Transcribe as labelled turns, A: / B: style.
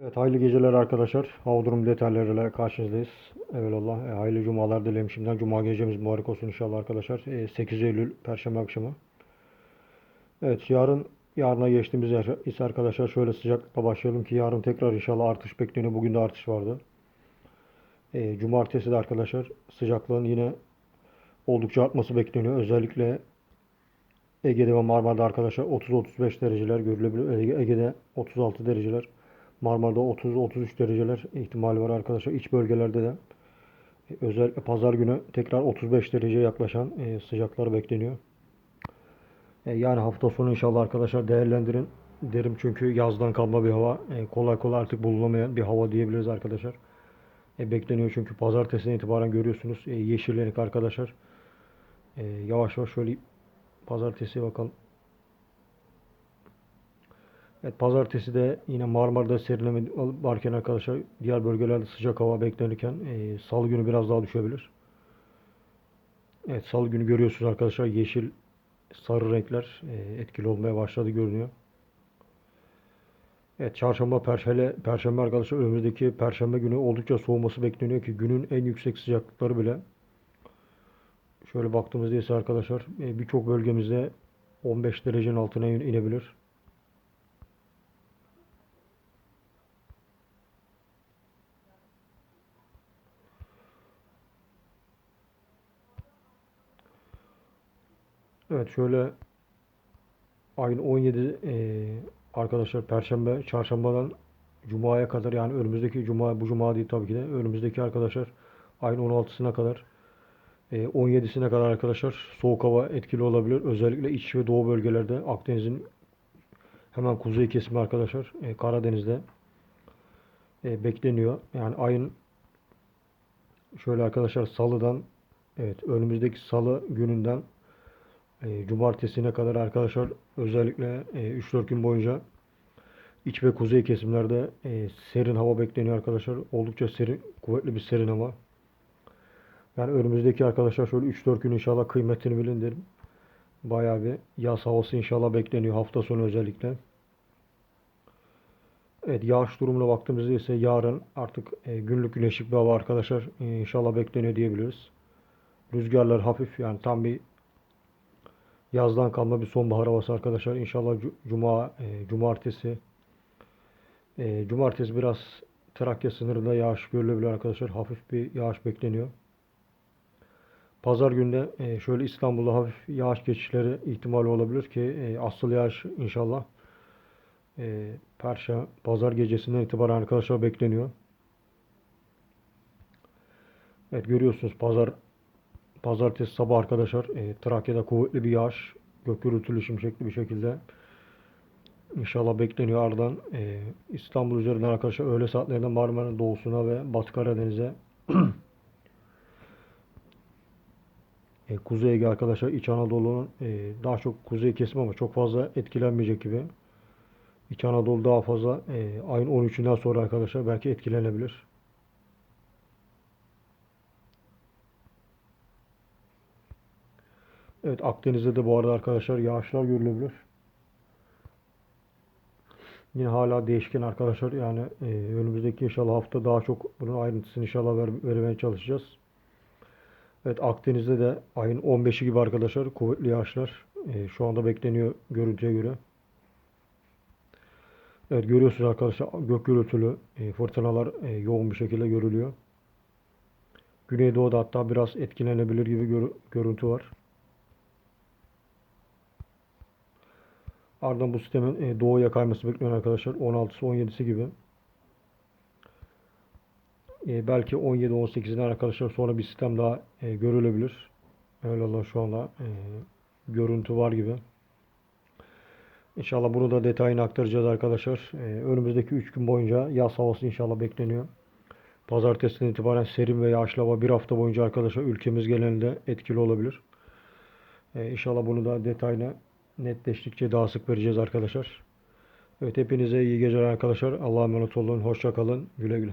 A: Evet, hayırlı geceler arkadaşlar. Hava durum detaylarıyla karşınızdayız. Evelallah. E, hayırlı cumalar dilerim şimdiden. Cuma gecemiz mübarek olsun inşallah arkadaşlar. E, 8 Eylül Perşembe akşamı. Evet, yarın yarına geçtiğimiz yer ise arkadaşlar şöyle sıcaklıkla başlayalım ki yarın tekrar inşallah artış bekleniyor. Bugün de artış vardı. E, cumartesi de arkadaşlar sıcaklığın yine oldukça artması bekleniyor. Özellikle Ege'de ve Marmara'da arkadaşlar 30-35 dereceler görülebilir. Ege- Ege'de 36 dereceler. Marmara'da 30-33 dereceler ihtimali var arkadaşlar. İç bölgelerde de özellikle pazar günü tekrar 35 dereceye yaklaşan e, sıcaklar bekleniyor. E, yani hafta sonu inşallah arkadaşlar değerlendirin derim çünkü yazdan kalma bir hava. E, kolay kolay artık bulunamayan bir hava diyebiliriz arkadaşlar. Bekleniyor çünkü pazartesiden itibaren görüyorsunuz yeşillenik arkadaşlar. Yavaş yavaş şöyle pazartesi bakalım. Evet, pazartesi de yine Marmara'da serinleme varken arkadaşlar diğer bölgelerde sıcak hava beklenirken e, salı günü biraz daha düşebilir. Evet salı günü görüyorsunuz arkadaşlar yeşil sarı renkler e, etkili olmaya başladı görünüyor. Evet çarşamba perşembe, perşembe arkadaşlar önümüzdeki perşembe günü oldukça soğuması bekleniyor ki günün en yüksek sıcaklıkları bile şöyle baktığımızda ise arkadaşlar e, birçok bölgemizde 15 derecenin altına in- inebilir. Evet şöyle ayın 17 e, arkadaşlar Perşembe, Çarşambadan Cuma'ya kadar yani önümüzdeki Cuma, bu Cuma değil tabii ki de önümüzdeki arkadaşlar ayın 16'sına kadar e, 17'sine kadar arkadaşlar soğuk hava etkili olabilir. Özellikle iç ve doğu bölgelerde Akdeniz'in hemen kuzey kesimi arkadaşlar e, Karadeniz'de e, bekleniyor. Yani ayın şöyle arkadaşlar salıdan evet önümüzdeki salı gününden e, cumartesine kadar arkadaşlar özellikle e, 3-4 gün boyunca iç ve kuzey kesimlerde e, serin hava bekleniyor arkadaşlar. Oldukça serin, kuvvetli bir serin hava. Yani önümüzdeki arkadaşlar şöyle 3-4 gün inşallah kıymetini bilin derim. Bayağı bir yaz havası inşallah bekleniyor hafta sonu özellikle. Evet yağış durumuna baktığımızda ise yarın artık e, günlük güneşlik bir hava arkadaşlar e, inşallah bekleniyor diyebiliriz. Rüzgarlar hafif yani tam bir yazdan kalma bir sonbahar havası arkadaşlar. İnşallah cu- cuma, e, cumartesi e, cumartesi biraz Trakya sınırında yağış görülebilir arkadaşlar. Hafif bir yağış bekleniyor. Pazar günde e, şöyle İstanbul'da hafif yağış geçişleri ihtimali olabilir ki e, asıl yağış inşallah e, Perşembe, Pazar gecesinden itibaren arkadaşlar bekleniyor. Evet görüyorsunuz Pazar Pazartesi sabah arkadaşlar e, Trakya'da kuvvetli bir yağış, gök gürültülü şimşekli bir şekilde inşallah bekleniyor. Ardından e, İstanbul üzerinden arkadaşlar öğle saatlerinde Marmara'nın doğusuna ve Batı Karadeniz'e e, Kuzey Ege arkadaşlar İç Anadolu'nun e, daha çok kuzey kesimi ama çok fazla etkilenmeyecek gibi. İç Anadolu daha fazla e, ayın 13'ünden sonra arkadaşlar belki etkilenebilir. Evet Akdeniz'de de bu arada arkadaşlar yağışlar görülebilir. Yine hala değişken arkadaşlar yani e, önümüzdeki inşallah hafta daha çok bunun ayrıntısını inşallah ver, vermeye çalışacağız. Evet Akdeniz'de de ayın 15'i gibi arkadaşlar kuvvetli yağışlar e, şu anda bekleniyor görüntüye göre. Evet görüyorsunuz arkadaşlar gök gürültülü e, fırtınalar e, yoğun bir şekilde görülüyor. Güneydoğu'da hatta biraz etkilenebilir gibi gör- görüntü var. Ardından bu sistemin e, doğuya kayması bekleniyor arkadaşlar. 16'sı 17'si gibi. E, belki 17-18'ine arkadaşlar sonra bir sistem daha e, görülebilir. Öyle Allah şu anda görüntü var gibi. İnşallah bunu da detayını aktaracağız arkadaşlar. Önümüzdeki 3 gün boyunca yaz havası inşallah bekleniyor. Pazartesiden itibaren serin ve yağışlı hava bir hafta boyunca arkadaşlar ülkemiz genelinde etkili olabilir. E, inşallah bunu da detayına netleştikçe daha sık vereceğiz arkadaşlar. Evet hepinize iyi geceler arkadaşlar. Allah'a emanet olun. Hoşça kalın. Güle güle.